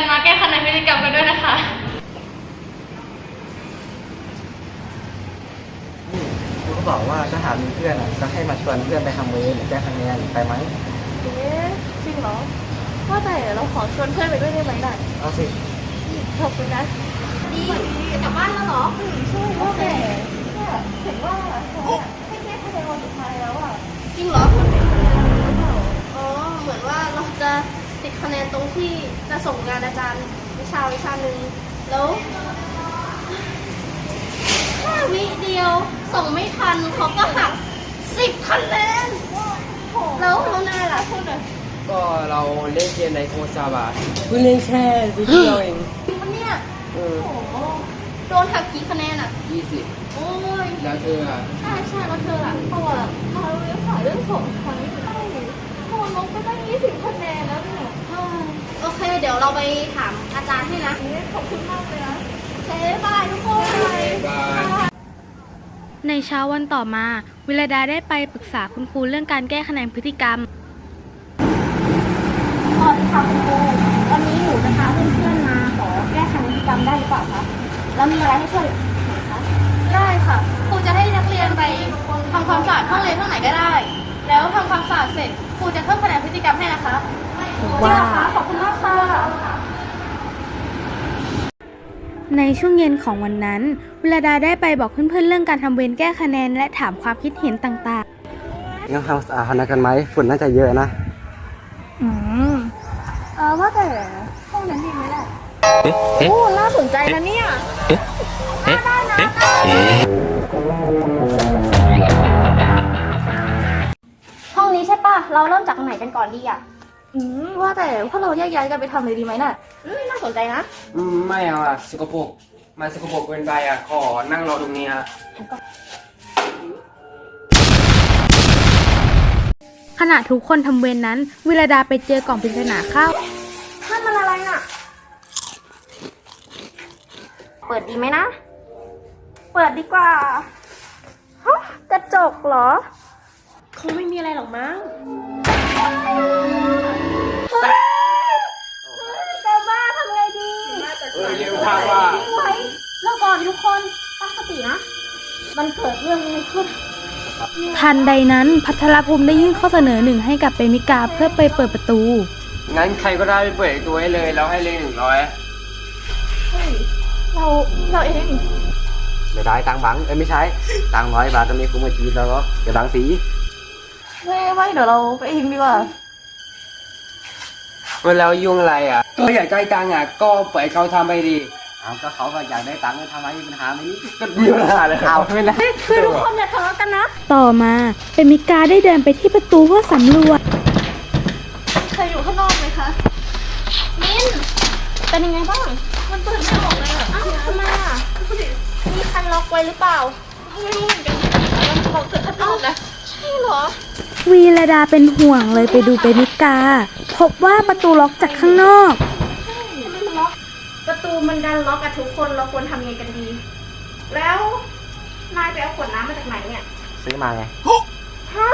ญมาแก้คะแนนพฤติกรรมกันด้วยนะคะ ครูก็บอกว่าถ้าหากมีเพื่อนอะก็ให้มาชวนเพื่อนไปทำเวรหรือแก้คะแนนไปไหมเอ๊ะจริงเหรอว่าแต่เราขอชวนเพื่อนไปด้วยได้ไหมได้เอาสิ ขอบคุณนะดีกลับบ้านแล้วเหรอใช่ว่าแต่เห็นว่าให้แก้คะแนนวันสุดท้ายแล้วอะ จริงเหรออ๋อ จะติดคะแนนตรงที่จะส่งงานอาจารย์วิชาวิชาหนึ่งแล้วแค่วิเดียวส่งไม่ทันเขาก็หักสิบคะแนนแล้วน้องนายล่ะพูดหน่อยก็เราเล่นเกมในโทรศัพท์อะเพิ่งเล่นแค่วิดีโอเองมันเนี่ยเออโอ้โหโดนหักกี่คะแนนอะยี่สิบโอ้ยแล้วเธออะใช่ใช่แล้วเธอล่ะตัวล่ะมาเรียนสายเรื่องสองครั้งใช่พอลง ไปได้ยี่สิบคะแนนแล้วเนี่ยโอเค เดี๋ยวเราไปถามอาจารย์ให้นะ ขอบคุณมากเลยนะโอเคบายทุกคนบายในเช้าวันต่อมา วิรดาได้ไปปรึกษาคุณครูเรื่องการแก้คะแนนพฤติกรรม สวัสดีค่ะคุณครูวันนี้หนูจะพาเพื่อนๆมาขอแก้คะแนนพฤติกรรมได้หรือเปล่าคะแล้วมีอะไรให้ช่วยไหมคะได้ค่ะครูจะให้นักเรียนไปทำความสะอาดห้องเรียนห้องไหนก็ได้ แล้วทำความสะอาดเสร็จครูจะเพิ่มคะแนนพฤติ กรรมให้นะคะว้าวค่ะขอบคุณมากค่ะ ในช่วงเย็นของวันนั้นวิรดาได้ไปบอกเพื่อนๆเรื่องการทำเวรแก้คะแนน และถามความคิดเห็นต่างงั้นทำสะอาดคณะกันไหมฝุ่นน่าจะเยอะนะ อืมเออว่าแต่ห้องนั้นดีไหมล่ะโอ้น่าสนใจนะเนี่ยน่าได้นะ ช่ป่ะ เราเริ่มจากตรงไหนกันก่อนดีอะ อืมว่าแต่พวกเราแยกย้ายกันไปทำเลยดีไหมน่ะ อืมน่าสนใจนะ อืมไม่เอาอะสกปรกมันสกปรกเกินไปอะขอนั่งรอตรงนี้อะๆขณะทุกคนทำเวรนั้น วิรดาไปเจอกล่องปริศนาเข้านั่นมันอะไรน่ะ เปิดดีไหมนะ เปิดดีกว่าฮะกระจกเหรอค งไม่มีอะไรหรอกมั้งแต่ว่าทำไงดีเออเร็วค่ะว่าไว้แล้วก่อนทุกคนตั้งสตินะ มันเกิดเรื่องอะไรขึ้นทันใดนั้นพัทรภูมิได้ยื่นข้อเสนอหนึ่งให้กับเปมิกาเพื่อไปเปิดประตู งั้นใครก็ได้ไปเปิดตัวให้เลยแล้วให้เลยหนึ่งร้อยเฮ้ยเราเราเองไม่ได้ตังค์บัง เอ้ยไม่ใช่ ตังค์ร้อยบาทตอนนี้คุ้มกับชีวิตแล้วก็เดี๋ยวบังสี ไม่ไม่เดี๋ยวเราไปเองดีกว่าเวลายุ่งอะไรอะก็อยากได้ตังค์อะก็ปล่อยเขาทำไปดี เอาก็เขาก็อยากได้ตังค์ก็ทำไมมีปัญหาไหมนี่ก็มีปัญหาเลยเอาไม่ได้ คือทุกคนอย่าทะเลาะกันนะ ต่อมาเปมิกาได้เดินไปที่ประตูเพื่อสำรวจเคยอยู่ข้างนอกไหมคะมินเป็นยังไงบ้าง มันเปิดไม่ออกเลยอะอ้าวทำไมอะมีคันล็อกไว้หรือเปล่า ไม่รู้เหมือนกันมันบอกเกิดข้างนอกนะใช่ เหรอ วีรดาเป็นห่วงเลยไปดูเปมิกา พบว่าประตูล็อกจากข้างนอก ประตูมันดันล็อกกับทุกคนเราควรทำยังไงกันดี แล้วนายไปเอาขวดน้ำมาจากไหนเนี่ย ซื้อมาไง ฮะ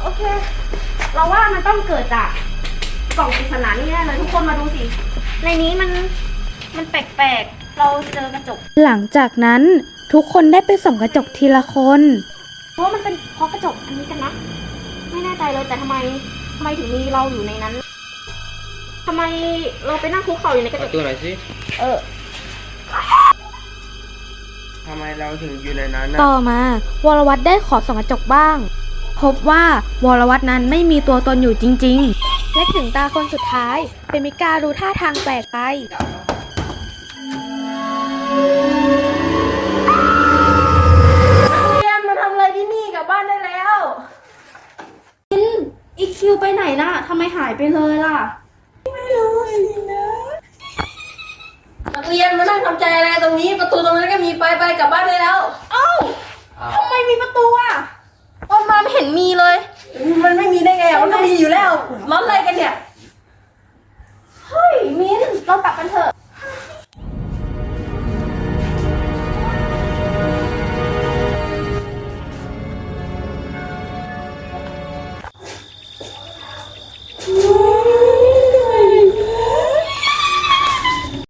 โอเค เราว่ามันต้องเกิดจากกล่องปริศนานี่แน่เลยทุกคนมาดูสิ ในนี้มันมันแปลกๆ เราเจอกระจก หลังจากนั้นทุกคนได้ไปส่องกระจกทีละคน เพราะว่ามันเป็นเพราะกระจกอันนี้กันนะ ไม่แน่ใจเลยแต่ทำไมทำไมถึงมีเราอยู่ในนั้นทำไมเราไปนั่งคุกเข่าอยู่ในกระจขอกตัวหน่อยสิเออทำไมเราถึงอยู่ในนั้นอะต่อมา วรวัตได้ขอส่องกระจกบ้าง พบว่าวรวัตนั้นไม่มีตัวตนอยู่จริง ๆ และถึงตาคนสุดท้ายเปมิกาดูท่าทางแปลกไป เรียนมาทำอะไรที่นี่กลับบ้านได้แล้วอินอีคิวไปไหน ล่ะทำไมหายไปเลยล่ะ ไม่รู้สินะนักเรียนมานั่งทำใจอะไรตรงนี้ประตูตรงนั้นก็มีไปไปกลับบ้านได้แล้ว เอ้าทำไมมีประตูอะออนมาไม่เห็นมีเลย มันไม่มีได้ไงอะมันต้องมีอยู่แล้วร้อนอะไรกันเนี่ย เฮ้ย มินเรากลับกันเถอะ